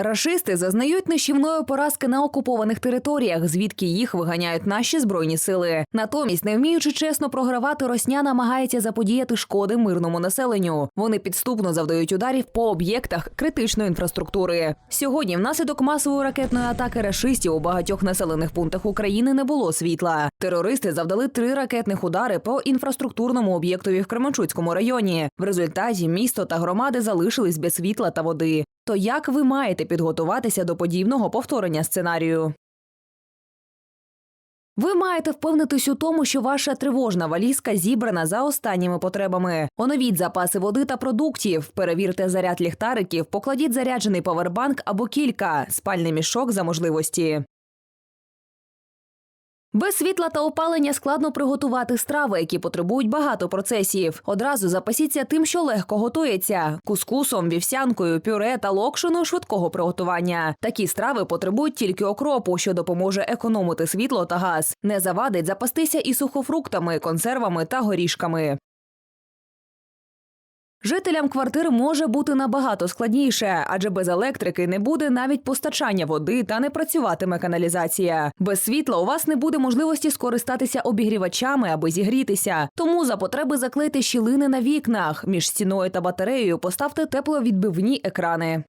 Рашисти зазнають нищівної поразки на окупованих територіях, звідки їх виганяють наші збройні сили. Натомість, не вміючи чесно програвати, росня намагається заподіяти шкоди мирному населенню. Вони підступно завдають ударів по об'єктах критичної інфраструктури. Сьогодні, внаслідок масової ракетної атаки рашистів у багатьох населених пунктах України не було світла. Терористи завдали три ракетних удари по інфраструктурному об'єктові в Кременчуцькому районі. В результаті місто та громади залишились без світла та води. То як ви маєте підготуватися до подібного повторення сценарію? Ви маєте впевнитись у тому, що ваша тривожна валізка зібрана за останніми потребами. Оновіть запаси води та продуктів, перевірте заряд ліхтариків, покладіть заряджений павербанк або кілька, спальний мішок за можливості. Без світла та опалення складно приготувати страви, які потребують багато процесів. Одразу запасіться тим, що легко готується: кускусом, вівсянкою, пюре та локшиною швидкого приготування. Такі страви потребують тільки окропу, що допоможе економити світло та газ. Не завадить запастися і сухофруктами, консервами та горішками. Жителям квартир може бути набагато складніше, адже без електрики не буде навіть постачання води та не працюватиме каналізація. Без світла у вас не буде можливості скористатися обігрівачами, аби зігрітися. Тому за потреби заклейте щілини на вікнах. Між стіною та батареєю поставте тепловідбивні екрани.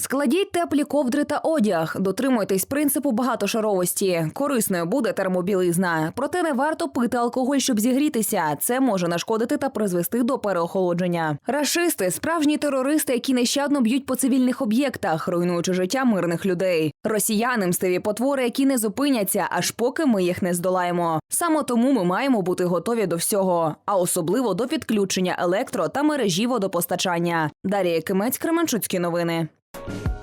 Складіть теплі ковдри та одяг, дотримуйтесь принципу багатошаровості. Корисною буде термобілизна. Проте не варто пити алкоголь, щоб зігрітися. Це може нашкодити та призвести до переохолодження. Рашисти справжні терористи, які нещадно б'ють по цивільних об'єктах, руйнуючи життя мирних людей. Росіяни мстиві потвори, які не зупиняться, аж поки ми їх не здолаємо. Саме тому ми маємо бути готові до всього, а особливо до підключення електро та мережі водопостачання. Дарія Кимець, Кременчуцькі новини. you